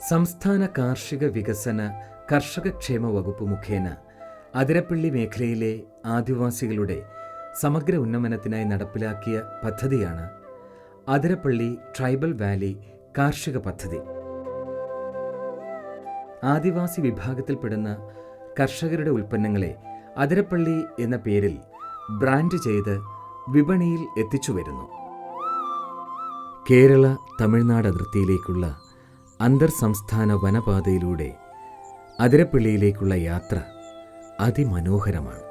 സംസ്ഥാന കാർഷിക വികസന കർഷകക്ഷേമ വകുപ്പ് മുഖേന അതിരപ്പള്ളി മേഖലയിലെ ആദിവാസികളുടെ സമഗ്ര ഉന്നമനത്തിനായി നടപ്പിലാക്കിയ പദ്ധതിയാണ് അതിരപ്പള്ളി ട്രൈബൽ വാലി കാർഷിക പദ്ധതി. ആദിവാസി വിഭാഗത്തിൽപ്പെടുന്ന കർഷകരുടെ ഉൽപ്പന്നങ്ങളെ അതിരപ്പള്ളി എന്ന പേരിൽ ബ്രാൻഡ് ചെയ്ത് വിപണിയിൽ എത്തിച്ചു വരുന്നു കേരള തമിഴ്നാട് അതിർത്തിയിലേക്കുള്ള അന്തർ സംസ്ഥാന വനപാതയിലൂടെ അതിരപ്പള്ളിയിലേക്കുള്ള യാത്ര അതിമനോഹരമാണ്.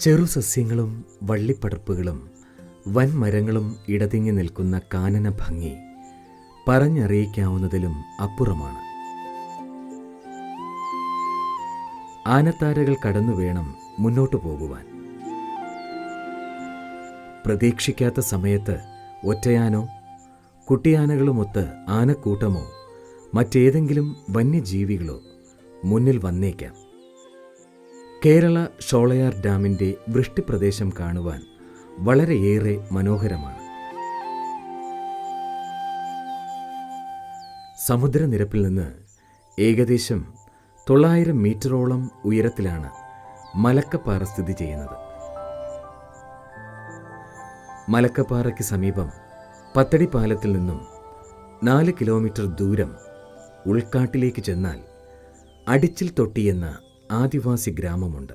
ചെറുസസ്യങ്ങളും വള്ളിപ്പടർപ്പുകളും വൻമരങ്ങളും ഇടതിങ്ങി നിൽക്കുന്ന കാനന ഭംഗി പറഞ്ഞറിയിക്കാവുന്നതിലും അപ്പുറമാണ്. ആനത്താരകൾ കടന്നു വേണം മുന്നോട്ടു പോകുവാൻ പ്രതീക്ഷിക്കാത്ത സമയത്ത് ഒറ്റയാനോ കുട്ടിയാനകളുമൊത്ത് ആനക്കൂട്ടമോ മറ്റേതെങ്കിലും വന്യജീവികളോ മുന്നിൽ വന്നേക്കാം. കേരള ഷോളയാർ ഡാമിന്റെ വൃഷ്ടിപ്രദേശം കാണുവാൻ വളരെയേറെ മനോഹരമാണ്. സമുദ്രനിരപ്പിൽ നിന്ന് ഏകദേശം തൊള്ളായിരം മീറ്ററോളം ഉയരത്തിലാണ് മലക്കപ്പാറ സ്ഥിതി ചെയ്യുന്നത്. മലക്കപ്പാറയ്ക്ക് സമീപം പത്തടി പാലത്തിൽ നിന്നും നാല് കിലോമീറ്റർ ദൂരം ഉൾക്കാട്ടിലേക്ക് ചെന്നാൽ അടിച്ചിൽ തൊട്ടി എന്ന ആദിവാസി ഗ്രാമമുണ്ട്.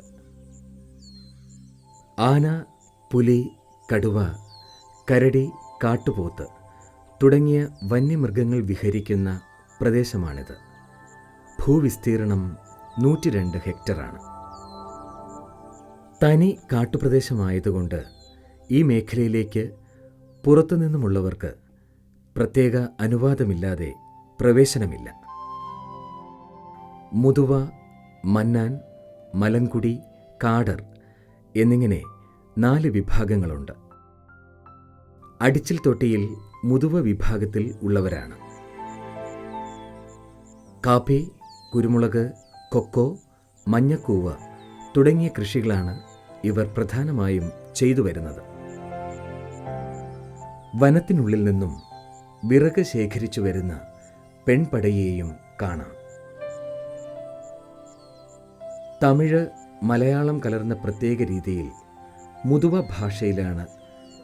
ആന പുലി കടുവ കരടി കാട്ടുപോത്ത് തുടങ്ങിയ വന്യമൃഗങ്ങൾ വിഹരിക്കുന്ന പ്രദേശമാണിത്. ഭൂവിസ്തീർണം നൂറ്റി രണ്ട് ഹെക്ടറാണ്. തനി കാട്ടുപ്രദേശമായതുകൊണ്ട് ഈ മേഖലയിലേക്ക് പുറത്തുനിന്നുമുള്ളവർക്ക് പ്രത്യേക അനുവാദമില്ലാതെ പ്രവേശനമില്ല. മുതുവ മന്നാൻ മലൻകുടി കാടർ എന്നിങ്ങനെ നാല് വിഭാഗങ്ങളുണ്ട്. അടിച്ചിൽ തൊട്ടിയിൽ മുതുവ വിഭാഗത്തിൽ ഉള്ളവരാണ്. കാപ്പി കുരുമുളക് കൊക്കോ മഞ്ഞക്കൂവ തുടങ്ങിയ കൃഷികളാണ് ഇവർ പ്രധാനമായും ചെയ്തു വരുന്നത് വനത്തിനുള്ളിൽ നിന്നും വിറക് ശേഖരിച്ചു വരുന്ന പെൺപടയെയും കാണാം. തമിഴ് മലയാളം കലർന്ന പ്രത്യേക രീതിയിൽ മുതുവ ഭാഷയിലാണ്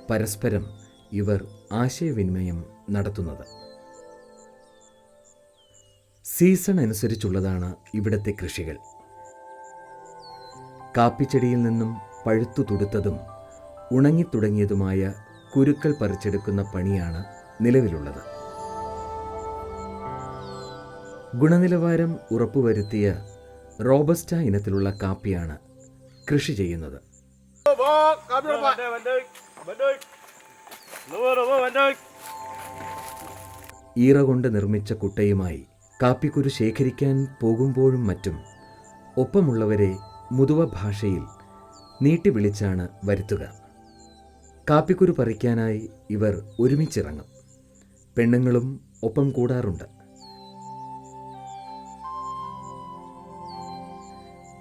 പരസ്പരം ഇവർ ആശയവിനിമയം നടത്തുന്നത്. സീസൺ അനുസരിച്ചുള്ളതാണ് ഇവിടത്തെ കൃഷികൾ. കാപ്പിച്ചെടിയിൽ നിന്നും പഴുത്തു തുടുത്തതും ഉണങ്ങിത്തുടങ്ങിയതുമായ കുരുക്കൾ പറിച്ചെടുക്കുന്ന പണിയാണ് നിലവിലുള്ളത്. ഗുണനിലവാരം ഉറപ്പുവരുത്തിയ റോബസ്റ്റ ഇനത്തിലുള്ള കാപ്പിയാണ് കൃഷി ചെയ്യുന്നത്. ഈറ കൊണ്ട് നിർമ്മിച്ച കുട്ടയുമായി കാപ്പിക്കുരു ശേഖരിക്കാൻ പോകുമ്പോഴും മറ്റും ഒപ്പമുള്ളവരെ മുതുവ ഭാഷയിൽ നീട്ടി വിളിച്ചാണ് വരുത്തുക. കാപ്പിക്കുരു പറിക്കാനായി ഇവർ ഒരുമിച്ചിറങ്ങും. പെണ്ണുങ്ങളും ഒപ്പം കൂടാറുണ്ട്.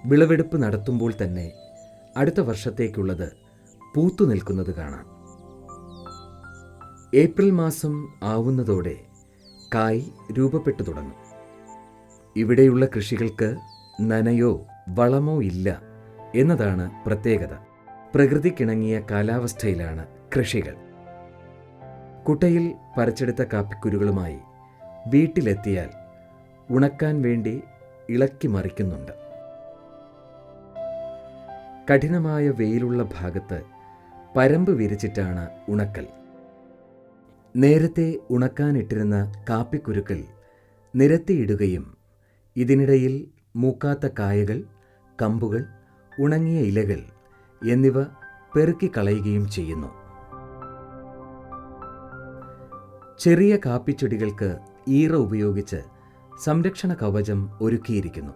വിളവെടുപ്പ് നടത്തുമ്പോൾ തന്നെ അടുത്ത വർഷത്തേക്കുള്ളത് പൂത്തു നിൽക്കുന്നത് കാണാം. ഏപ്രിൽ മാസം ആവുന്നതോടെ കായ് രൂപപ്പെട്ടു തുടങ്ങും. ഇവിടെയുള്ള കൃഷികൾക്ക് നനയോ വളമോ ഇല്ല എന്നതാണ് പ്രത്യേകത. പ്രകൃതിക്കിണങ്ങിയ കാലാവസ്ഥയിലാണ് കൃഷികൾ. കുട്ടയിൽ പറിച്ചെടുത്ത കാപ്പിക്കുരുകളുമായി വീട്ടിലെത്തിയാൽ ഉണക്കാൻ വേണ്ടി ഇളക്കി മറിക്കുന്നുണ്ട്. കഠിനമായ വെയിലുള്ള ഭാഗത്ത് പരമ്പ് വിരിച്ചിട്ടാണ് ഉണക്കൽ. നേരത്തെ ഉണക്കാനിട്ടിരുന്ന കാപ്പിക്കുരുക്കൾ നിരത്തിയിടുകയും ഇതിനിടയിൽ മൂക്കാത്ത കായകൾ കമ്പുകൾ ഉണങ്ങിയ ഇലകൾ എന്നിവ പെറുക്കിക്കളയുകയും ചെയ്യുന്നു. ചെറിയ കാപ്പിച്ചെടികൾക്ക് ഈറ ഉപയോഗിച്ച് സംരക്ഷണ കവചം ഒരുക്കിയിരിക്കുന്നു.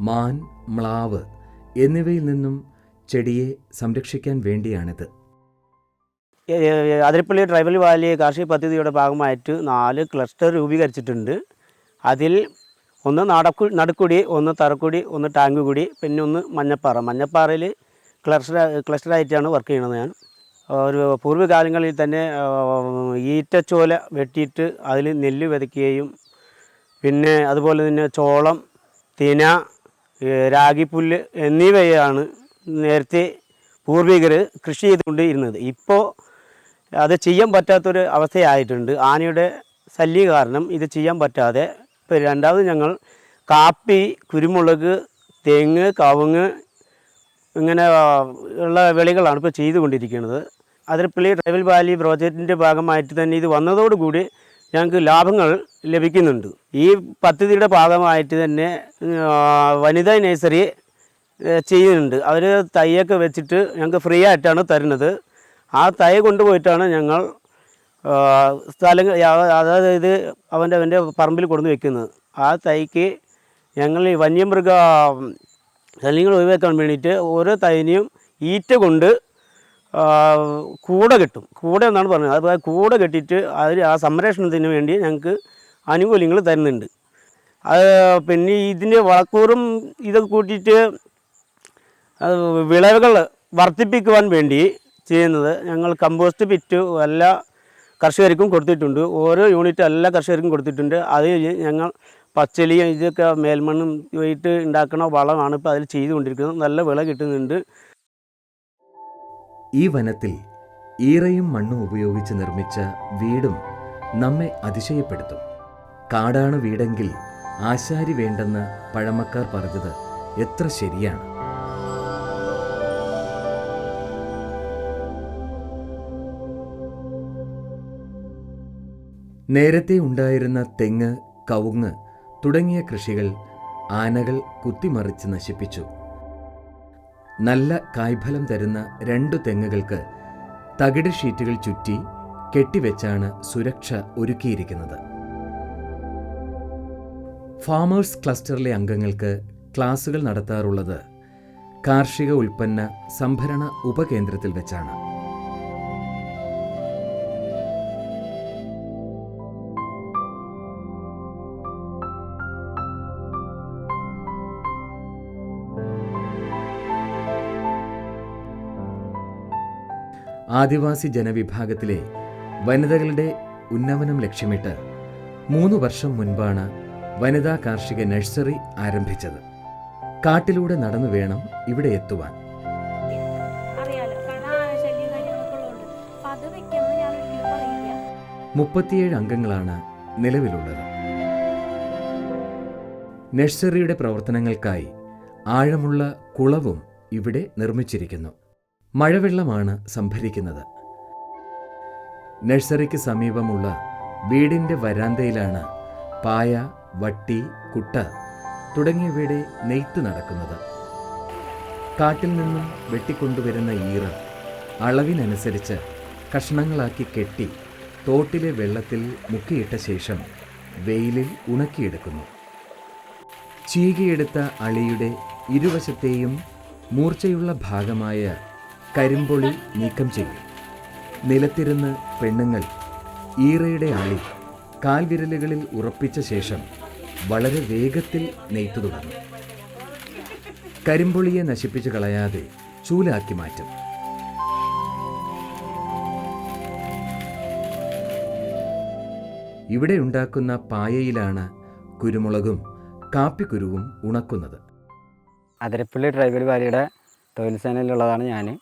മാൻ മ്ലാവ് എന്നിവയിൽ നിന്നും ചെടിയെ സംരക്ഷിക്കാൻ വേണ്ടിയാണിത്. അതിരപ്പള്ളി ട്രൈബൽ വാലി കാർഷിക പദ്ധതിയുടെ ഭാഗമായിട്ട് നാല് ക്ലസ്റ്റർ രൂപീകരിച്ചിട്ടുണ്ട്. അതിൽ ഒന്ന് നടക്കു നടുക്കുടി ഒന്ന് തറക്കുടി ഒന്ന് ടാങ്ക് കുടി പിന്നെ ഒന്ന് മഞ്ഞപ്പാറ. മഞ്ഞപ്പാറയിൽ ക്ലസ്റ്റർ ക്ലസ്റ്ററായിട്ടാണ് വർക്ക് ചെയ്യണത് ഞാൻ. ഒരു പൂർവകാലങ്ങളിൽ തന്നെ ഈറ്റച്ചോല വെട്ടിയിട്ട് അതിൽ നെല്ല് വിതയ്ക്കുകയും പിന്നെ അതുപോലെ തന്നെ ചോളം തിന രാഗിപ്പുല്ല് എന്നിവയാണ് നേരത്തെ പൂർവികർ കൃഷി ചെയ്തുകൊണ്ട് ഇരുന്നത് ഇപ്പോൾ അത് ചെയ്യാൻ പറ്റാത്തൊരു അവസ്ഥയായിട്ടുണ്ട്. ആനയുടെ ശല്യം കാരണം ഇത് ചെയ്യാൻ പറ്റാതെ ഇപ്പോൾ രണ്ടാമത് ഞങ്ങൾ കാപ്പി കുരുമുളക് തെങ്ങ് കവുങ്ങ് ഇങ്ങനെ ഉള്ള വിളികളാണ് ഇപ്പോൾ ചെയ്തുകൊണ്ടിരിക്കുന്നത്. അതിരപ്പള്ളി ട്രൈബൽ വാലി പ്രോജക്റ്റിന്റെ ഭാഗമായിട്ട് തന്നെ ഇത് വന്നതോടുകൂടി ഞങ്ങൾക്ക് ലാഭങ്ങൾ ലഭിക്കുന്നുണ്ട്. ഈ പദ്ധതിയുടെ ഭാഗമായിട്ട് തന്നെ വനിതാ നഴ്സറി ചെയ്യുന്നുണ്ട്. അവർ തൈയൊക്കെ വെച്ചിട്ട് ഞങ്ങൾക്ക് ഫ്രീ ആയിട്ടാണ് തരുന്നത്. ആ തൈ കൊണ്ടുപോയിട്ടാണ് ഞങ്ങൾ സ്ഥലങ്ങൾ അതായത് ഇത് അവന്റെ അവന്റെ പറമ്പിൽ കൊണ്ടുവന്ന് വെക്കുന്നത്. ആ തൈക്ക് ഞങ്ങൾ ഈ വന്യമൃഗ ശല്യങ്ങൾ ഒഴിവാക്കാൻ വേണ്ടിയിട്ട് ഓരോ തൈനെയും ഈറ്റ കൊണ്ട് കൂട കെട്ടും. കൂട എന്നാണ് പറഞ്ഞത്. അത് കൂട കെട്ടിയിട്ട് അതിൽ ആ സംരക്ഷണത്തിന് വേണ്ടി ഞങ്ങൾക്ക് ആനുകൂല്യങ്ങൾ തരുന്നുണ്ട്. അത് പിന്നെ ഇതിന്റെ വളക്കൂറും ഇതൊക്കെ കൂട്ടിയിട്ട് വിളവുകൾ വർദ്ധിപ്പിക്കുവാൻ വേണ്ടി ചെയ്യുന്നത് ഞങ്ങൾ കമ്പോസ്റ്റ് പിറ്റ് എല്ലാ കർഷകർക്കും കൊടുത്തിട്ടുണ്ട്. ഓരോ യൂണിറ്റ് എല്ലാ കർഷകർക്കും കൊടുത്തിട്ടുണ്ട്. അത് ഞങ്ങൾ പച്ചലിയും ഇതൊക്കെ മേൽമണ്ണും ഇട്ട് ഉണ്ടാക്കുന്ന വളമാണ് ഇപ്പോൾ അതിൽ ചെയ്തുകൊണ്ടിരിക്കുന്നത്. നല്ല വിള കിട്ടുന്നുണ്ട്. ഈ വനത്തിൽ ഈറയും മണ്ണും ഉപയോഗിച്ച് നിർമ്മിച്ച വീടും നമ്മെ അതിശയപ്പെടുത്തും. കാടാണ് വീടെങ്കിൽ ആശാരി വേണ്ടെന്ന് പഴമക്കാർ പറഞ്ഞത് എത്ര ശരിയാണ്? നേരത്തെ ഉണ്ടായിരുന്ന തെങ്ങ് കവുങ്ങ് തുടങ്ങിയ കൃഷികൾ ആനകൾ കുത്തിമറിച്ച് നശിപ്പിച്ചു. നല്ല കായ്ഫലം തരുന്ന രണ്ടു തെങ്ങുകൾക്ക് തകിട് ഷീറ്റുകൾ ചുറ്റി കെട്ടിവെച്ചാണ് സുരക്ഷ ഒരുക്കിയിരിക്കുന്നത്. ഫാമേഴ്സ് ക്ലസ്റ്ററിലെ അംഗങ്ങൾക്ക് ക്ലാസുകൾ നടത്താറുള്ളത് കാർഷിക ഉൽപ്പന്ന സംഭരണ ഉപകേന്ദ്രത്തിൽ വെച്ചാണ്. ആദിവാസി ജനവിഭാഗത്തിലെ വനിതകളുടെ ഉന്നമനം ലക്ഷ്യമിട്ട് മൂന്ന് വർഷം മുൻപാണ് വനിതാ കാർഷിക നഴ്സറി ആരംഭിച്ചത്. കാട്ടിലൂടെ നടന്നു വേണം ഇവിടെ എത്തുവാൻ. മുപ്പത്തിയേഴ് അംഗങ്ങളാണ് നിലവിലുള്ളത്. നഴ്സറിയുടെ പ്രവർത്തനങ്ങൾക്കായി ആഴമുള്ള കുളവും ഇവിടെ നിർമ്മിച്ചിരിക്കുന്നു. മഴവെള്ളമാണ് സംഭരിക്കുന്നത്. നഴ്സറിക്ക് സമീപമുള്ള വീടിന്റെ വരാന്തയിലാണ് പായ വട്ടി കുട്ട തുടങ്ങിയവയുടെ നെയ്ത്ത് നടക്കുന്നത്. കാട്ടിൽ നിന്നും വെട്ടിക്കൊണ്ടുവരുന്ന ഈറ അളവിനനുസരിച്ച് കഷ്ണങ്ങളാക്കി കെട്ടി തോട്ടിലെ വെള്ളത്തിൽ മുക്കിയിട്ട ശേഷം വെയിലിൽ ഉണക്കിയെടുക്കുന്നു. ചീകിയെടുത്ത അളിയുടെ ഇരുവശത്തെയും മൂർച്ചയുള്ള ഭാഗമായ കരിമ്പൊളി നീക്കം ചെയ്യും. നിലത്തിരുന്ന് പെണ്ണുങ്ങൾ ഈറയുടെ ആളി കാൽവിരലുകളിൽ ഉറപ്പിച്ച ശേഷം വളരെ വേഗത്തിൽ നെയ്ത്തു തുടങ്ങും. കരിമ്പൊളിയെ നശിപ്പിച്ചു കളയാതെ ചൂലാക്കി മാറ്റും. ഇവിടെ ഉണ്ടാക്കുന്ന പായയിലാണ് കുരുമുളകും കാപ്പിക്കുരുവും ഉണക്കുന്നത്. അതിരപ്പള്ളി ട്രൈബൽ വാലിയുടെ തൊഴിൽ സേനയിലുള്ളതാണ് ഞാൻ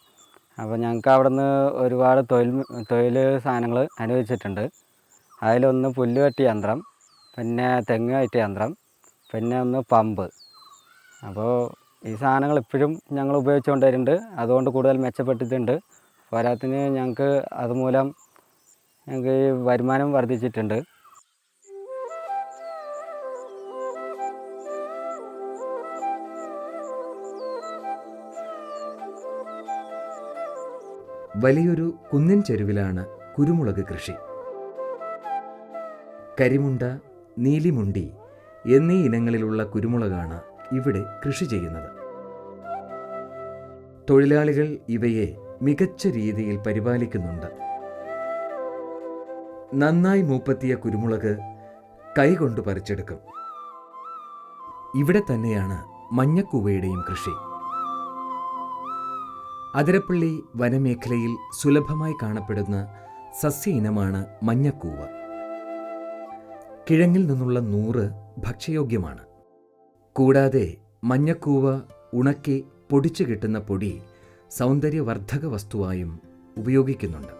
അപ്പോൾ ഞങ്ങൾക്ക് അവിടെ നിന്ന് ഒരുപാട് തൊഴിൽ തൊഴിൽ സാധനങ്ങൾ അനുവദിച്ചിട്ടുണ്ട്. അതിലൊന്ന് പുല്ല് വെട്ടിയ യന്ത്രം പിന്നെ തെങ്ങ് കയറ്റിയ യന്ത്രം പിന്നെ ഒന്ന് പമ്പ്. അപ്പോൾ ഈ സാധനങ്ങൾ ഇപ്പോഴും ഞങ്ങൾ ഉപയോഗിച്ചുകൊണ്ട് വരുന്നുണ്ട്. അതുകൊണ്ട് കൂടുതൽ മെച്ചപ്പെട്ടിട്ടുണ്ട്. പോരാത്തിന് ഞങ്ങൾക്ക് അതുമൂലം ഞങ്ങൾക്ക് ഈ വരുമാനം വർദ്ധിച്ചിട്ടുണ്ട്. വലിയൊരു കുന്നിൻ ചെരുവിലാണ് കുരുമുളക് കൃഷി. കരിമുണ്ട നീലിമുണ്ടി എന്നീ ഇനങ്ങളിലുള്ള കുരുമുളകാണ് ഇവിടെ കൃഷി ചെയ്യുന്നത്. തൊഴിലാളികൾ ഇവയെ മികച്ച രീതിയിൽ പരിപാലിക്കുന്നുണ്ട്. നന്നായി മൂപ്പത്തിയ കുരുമുളക് കൈകൊണ്ട് പറിച്ചെടുക്കും. ഇവിടെ തന്നെയാണ് മഞ്ഞക്കൂവയുടെയും കൃഷി. അതിരപ്പള്ളി വനമേഖലയിൽ സുലഭമായി കാണപ്പെടുന്ന സസ്യ ഇനമാണ് മഞ്ഞക്കൂവ. കിഴങ്ങിൽ നിന്നുള്ള നൂറ് ഭക്ഷ്യയോഗ്യമാണ്. കൂടാതെ മഞ്ഞക്കൂവ ഉണക്കി പൊടിച്ചു കിട്ടുന്ന പൊടി സൗന്ദര്യവർദ്ധക വസ്തുവായും ഉപയോഗിക്കുന്നുണ്ട്.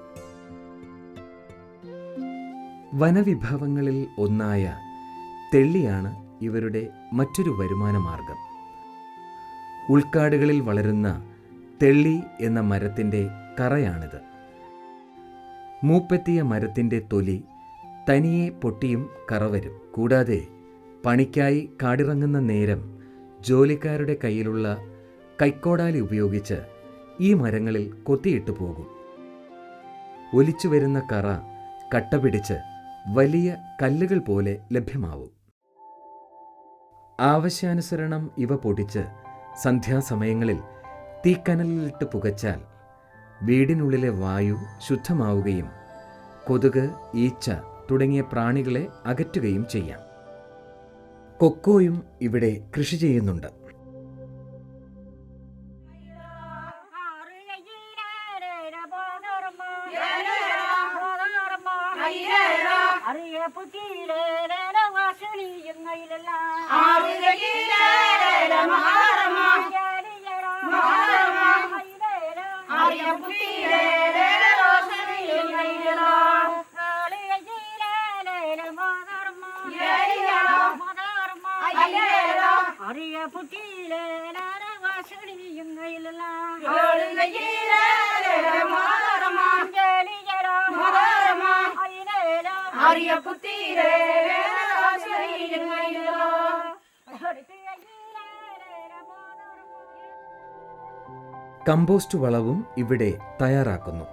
വനവിഭവങ്ങളിൽ ഒന്നായ തെള്ളിയാണ് ഇവരുടെ മറ്റൊരു വരുമാന മാർഗം ഉൾക്കാടുകളിൽ വളരുന്ന തെള്ളി എന്ന മരത്തിന്റെ കറയാണിത് മൂപ്പെത്തിയ മരത്തിന്റെ തൊലി തനിയെ പൊട്ടിയും കറവരും. കൂടാതെ പണിക്കായി കാടിറങ്ങുന്ന നേരം ജോലിക്കാരുടെ കയ്യിലുള്ള കൈക്കോടാലി ഉപയോഗിച്ച് ഈ മരങ്ങളിൽ കൊത്തിയിട്ടു പോകും. ഒലിച്ചു വരുന്ന കറ കട്ട പിടിച്ച് വലിയ കല്ലുകൾ പോലെ ലഭ്യമാവും. ആവശ്യാനുസരണം ഇവ പൊടിച്ച് സന്ധ്യാസമയങ്ങളിൽ തീക്കനലിലിട്ട് പുകച്ചാൽ വീടിനുള്ളിലെ വായു ശുദ്ധമാവുകയും കൊതുക് ഈച്ച തുടങ്ങിയ പ്രാണികളെ അകറ്റുകയും ചെയ്യാം. കൊക്കോയും ഇവിടെ കൃഷി ചെയ്യുന്നുണ്ട്. അറിയ പുത്തിയിലേല വാസണിയുന്നയിലെല്ലാം അറിയ പുത്തിയിലേല വാസണിയുന്നയിലെല്ലാം അറിയ കമ്പോസ്റ്റ് വളവും ഇവിടെ തയ്യാറാക്കുന്നു.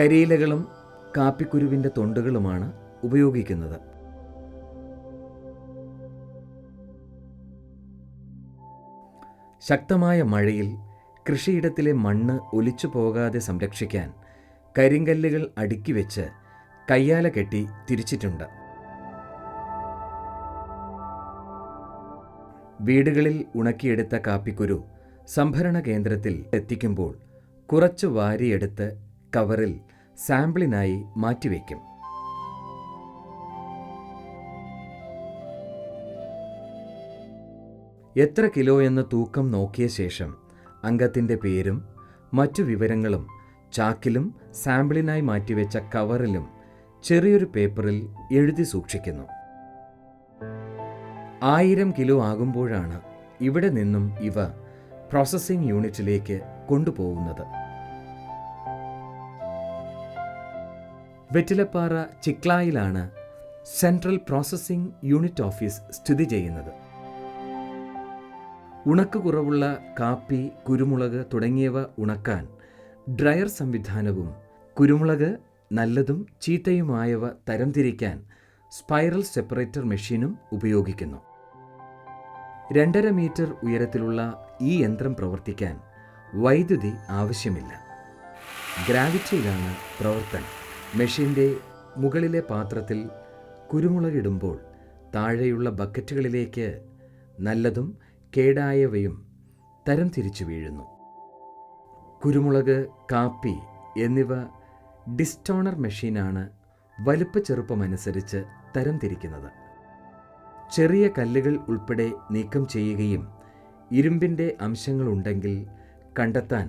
കരിയിലകളും കാപ്പിക്കുരുവിന്റെ തൊണ്ടുകളുമാണ് ഉപയോഗിക്കുന്നത്. ശക്തമായ മഴയിൽ കൃഷിയിടത്തിലെ മണ്ണ് ഒലിച്ചു പോകാതെ സംരക്ഷിക്കാൻ കരിങ്കല്ലുകൾ അടുക്കി വെച്ച് കയ്യാല കെട്ടി തിരിച്ചിട്ടുണ്ട്. വീടുകളിൽ ഉണക്കിയെടുത്ത കാപ്പിക്കുരു സംഭരണ കേന്ദ്രത്തിൽ എത്തിക്കുമ്പോൾ കുറച്ച് വാരിയെടുത്ത് കവറിൽ സാമ്പിളിനായി മാറ്റിവെക്കും. എത്ര കിലോ എന്ന തൂക്കം നോക്കിയ ശേഷം അംഗത്തിന്റെ പേരും മറ്റു വിവരങ്ങളും ചാക്കിലും സാമ്പിളിനായി മാറ്റിവെച്ച കവറിലും ചെറിയൊരു പേപ്പറിൽ എഴുതി സൂക്ഷിക്കുന്നു. ആയിരം കിലോ ആകുമ്പോഴാണ് ഇവിടെ നിന്നും ഇവ പ്രോസസ്സിംഗ് യൂണിറ്റിലേക്ക് കൊണ്ടുപോകുന്നത്. വെറ്റിലപ്പാറ ചിക്ലായിലാണ് സെൻട്രൽ പ്രോസസ്സിംഗ് യൂണിറ്റ് ഓഫീസ് സ്ഥിതി ചെയ്യുന്നത്. ഉണക്ക് കുറവുള്ള കാപ്പി കുരുമുളക് തുടങ്ങിയവ ഉണക്കാൻ ഡ്രയർ സംവിധാനവും കുരുമുളക് നല്ലതും ചീത്തയുമായവ തരംതിരിക്കാൻ സ്പൈറൽ സെപ്പറേറ്റർ മെഷീനും ഉപയോഗിക്കുന്നു. രണ്ടര മീറ്റർ ഉയരത്തിലുള്ള ഈ യന്ത്രം പ്രവർത്തിക്കാൻ വൈദ്യുതി ആവശ്യമില്ല. ഗ്രാവിറ്റിയിലാണ് പ്രവർത്തനം. മെഷീന്റെ മുകളിലെ പാത്രത്തിൽ കുരുമുളകിടുമ്പോൾ താഴെയുള്ള ബക്കറ്റുകളിലേക്ക് നല്ലതും കേടായവയും തരം തിരിച്ചു വീഴുന്നു. കുരുമുളക് കാപ്പി എന്നിവ ഡിസ്റ്റോണർ മെഷീനാണ് വലുപ്പ ചെറുപ്പമനുസരിച്ച് തരം തിരിക്കുന്നത്. ചെറിയ കല്ലുകൾ ഉൾപ്പെടെ നീക്കം ചെയ്യുകയും ഇരുമ്പിന്റെ അംശങ്ങളുണ്ടെങ്കിൽ കണ്ടെത്താൻ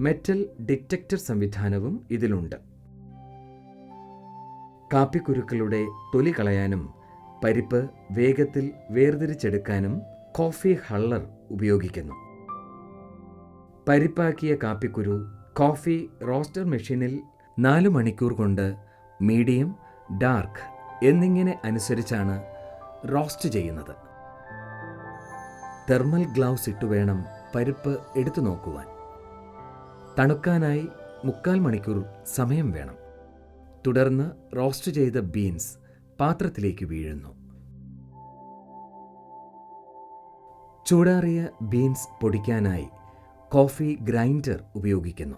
മെറ്റൽ ഡിറ്റക്ടർ സംവിധാനവും ഇതിലുണ്ട്. കാപ്പിക്കുരുക്കളുടെ തൊലി കളയാനും പരിപ്പ് വേഗത്തിൽ വേർതിരിച്ചെടുക്കാനും കോഫി ഹള്ളർ ഉപയോഗിക്കുന്നു. പരിപ്പാക്കിയ കാപ്പിക്കുരു കോഫി റോസ്റ്റർ മെഷീനിൽ നാല് മണിക്കൂർ കൊണ്ട് മീഡിയം ഡാർക്ക് എന്നിങ്ങനെ അനുസരിച്ചാണ് റോസ്റ്റ് ചെയ്യുന്നത്. തെർമൽ ഗ്ലൗസ് ഇട്ട് വേണം പരിപ്പ് എടുത്തു നോക്കുവാൻ. തണുക്കാനായി മുക്കാൽ മണിക്കൂർ സമയം വേണം. തുടർന്ന് റോസ്റ്റ് ചെയ്ത ബീൻസ് പാത്രത്തിലേക്ക് വീഴുന്നു. ചൂടാറിയ ബീൻസ് പൊടിക്കാനായി കോഫി ഗ്രൈൻഡർ ഉപയോഗിക്കുന്നു.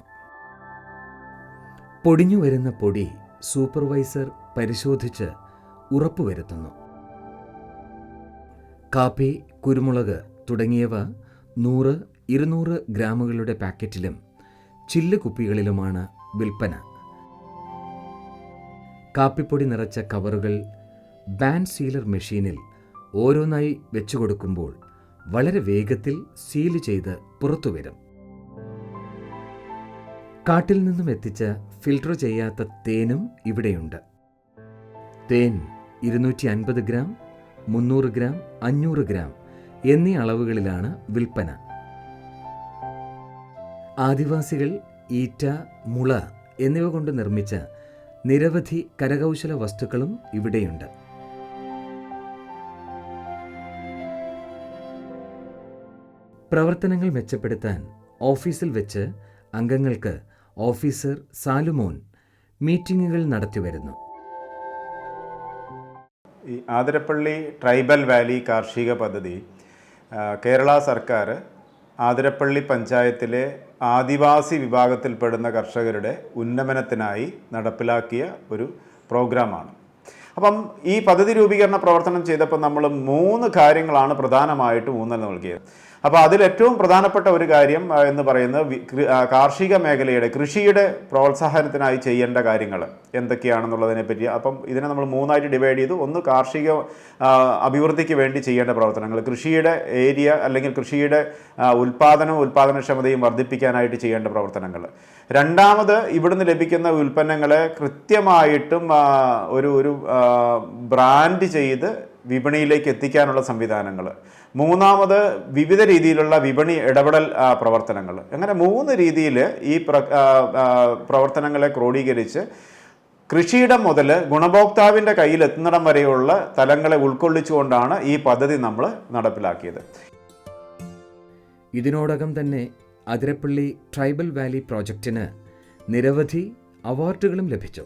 പൊടിഞ്ഞു വരുന്ന പൊടി സൂപ്പർവൈസർ പരിശോധിച്ച് ഉറപ്പുവരുത്തുന്നു. കാപ്പി കുരുമുളക് തുടങ്ങിയവ നൂറ് ഇരുന്നൂറ് ഗ്രാമുകളുടെ പാക്കറ്റിലും ചില്ല് കുപ്പികളിലുമാണ് വിൽപ്പന. കാപ്പിപ്പൊടി നിറച്ച കവറുകൾ ബാൻ സീലർ മെഷീനിൽ ഓരോന്നായി വെച്ചു കൊടുക്കുമ്പോൾ വളരെ വേഗത്തിൽ സീൽ ചെയ്ത് പുറത്തുവരും കാട്ടിൽ നിന്നും എത്തിച്ച ഫിൽട്ടർ ചെയ്യാത്ത തേനും ഇവിടെയുണ്ട്. തേൻ ഇരുന്നൂറ്റി അൻപത് ഗ്രാം മുന്നൂറ് ഗ്രാം അഞ്ഞൂറ് ഗ്രാം എന്നീ അളവുകളിലാണ് വിൽപ്പന. ആദിവാസികൾ ഈറ്റ മുള എന്നിവ കൊണ്ട് നിർമ്മിച്ച നിരവധി കരകൗശല വസ്തുക്കളും ഇവിടെയുണ്ട്. പ്രവർത്തനങ്ങൾ മെച്ചപ്പെടുത്താൻ ഓഫീസിൽ വെച്ച് അംഗങ്ങൾക്ക് ഓഫീസർ സാലുമോൻ മീറ്റിംഗുകൾ നടത്തിവരുന്നു. ഈ ആതിരപ്പള്ളി ട്രൈബൽ വാലി കാർഷിക പദ്ധതി കേരള സർക്കാർ ആതിരപ്പള്ളി പഞ്ചായത്തിലെ ആദിവാസി വിഭാഗത്തിൽപ്പെടുന്ന കർഷകരുടെ ഉന്നമനത്തിനായി നടപ്പിലാക്കിയ ഒരു പ്രോഗ്രാമാണ്. അപ്പം ഈ പദ്ധതി രൂപീകരണ പ്രവർത്തനം ചെയ്തപ്പോൾ നമ്മൾ മൂന്ന് കാര്യങ്ങളാണ് പ്രധാനമായിട്ടും ഊന്നൽ നൽകിയത്. അപ്പോൾ അതിൽ ഏറ്റവും പ്രധാനപ്പെട്ട ഒരു കാര്യം എന്ന് പറയുന്നത് കാർഷിക മേഖലയുടെ കൃഷിയുടെ പ്രോത്സാഹനത്തിനായി ചെയ്യേണ്ട കാര്യങ്ങൾ എന്തൊക്കെയാണെന്നുള്ളതിനെ പറ്റി. അപ്പം ഇതിനെ നമ്മൾ മൂന്നായിട്ട് ഡിവൈഡ് ചെയ്തു. ഒന്ന് കാർഷിക അഭിവൃദ്ധിക്ക് വേണ്ടി ചെയ്യേണ്ട പ്രവർത്തനങ്ങൾ. കൃഷിയുടെ ഏരിയ അല്ലെങ്കിൽ കൃഷിയുടെ ഉൽപ്പാദനവും ഉൽപ്പാദനക്ഷമതയും വർദ്ധിപ്പിക്കാനായിട്ട് ചെയ്യേണ്ട പ്രവർത്തനങ്ങൾ. രണ്ടാമത് ഇവിടുന്ന് ലഭിക്കുന്ന ഉൽപ്പന്നങ്ങളെ കൃത്യമായിട്ടും ഒരു ഒരു ബ്രാൻഡ് ചെയ്ത് വിപണിയിലേക്ക് എത്തിക്കാനുള്ള സംവിധാനങ്ങൾ മൂന്നാമത് വിവിധ രീതിയിലുള്ള വിപണി ഇടപെടൽ പ്രവർത്തനങ്ങൾ അങ്ങനെ മൂന്ന് രീതിയിൽ ഈ പ്രവർത്തനങ്ങളെ ക്രോഡീകരിച്ച് കൃഷിയിടം മുതൽ ഗുണഭോക്താവിന്റെ കയ്യിൽ എത്തുന്നിടം വരെയുള്ള തലങ്ങളെ ഉൾക്കൊള്ളിച്ചുകൊണ്ടാണ് ഈ പദ്ധതി നമ്മൾ നടപ്പിലാക്കിയത്. ഇതിനോടകം തന്നെ അതിരപ്പള്ളി ട്രൈബൽ വാലി പ്രോജക്റ്റിന് നിരവധി അവാർഡുകളും ലഭിച്ചു.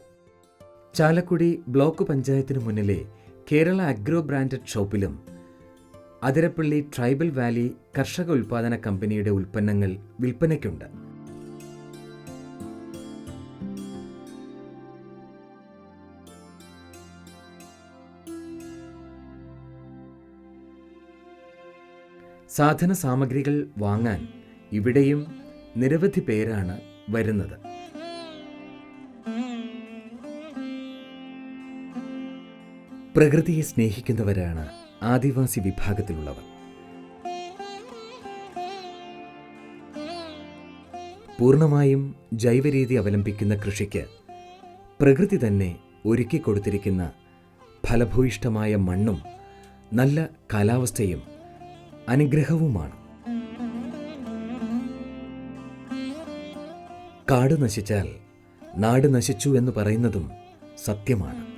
ചാലക്കുടി ബ്ലോക്ക് പഞ്ചായത്തിന് മുന്നിലെ കേരള അഗ്രോ ബ്രാൻഡഡ് ഷോപ്പിലും അതിരപ്പള്ളി ട്രൈബൽ വാലി കർഷക ഉൽപാദന കമ്പനിയുടെ ഉൽപ്പന്നങ്ങൾ വിൽപ്പനയ്ക്കുണ്ട്. സാധന സാമഗ്രികൾ വാങ്ങാൻ ഇവിടെയും നിരവധി പേരാണ് വരുന്നത്. പ്രകൃതിയെ സ്നേഹിക്കുന്നവരാണ് ആദിവാസി വിഭാഗത്തിലുള്ളവർ. പൂർണമായും ജൈവരീതി അവലംബിക്കുന്ന കൃഷിക്ക് പ്രകൃതി തന്നെ ഒരുക്കി ഒരുക്കിക്കൊടുത്തിരിക്കുന്ന ഫലഭൂയിഷ്ഠമായ മണ്ണും നല്ല കാലാവസ്ഥയും അനുഗ്രഹവുമാണ്. കാട് നശിച്ചാൽ നാട് നശിച്ചു എന്ന് പറയുന്നതും സത്യമാണ്.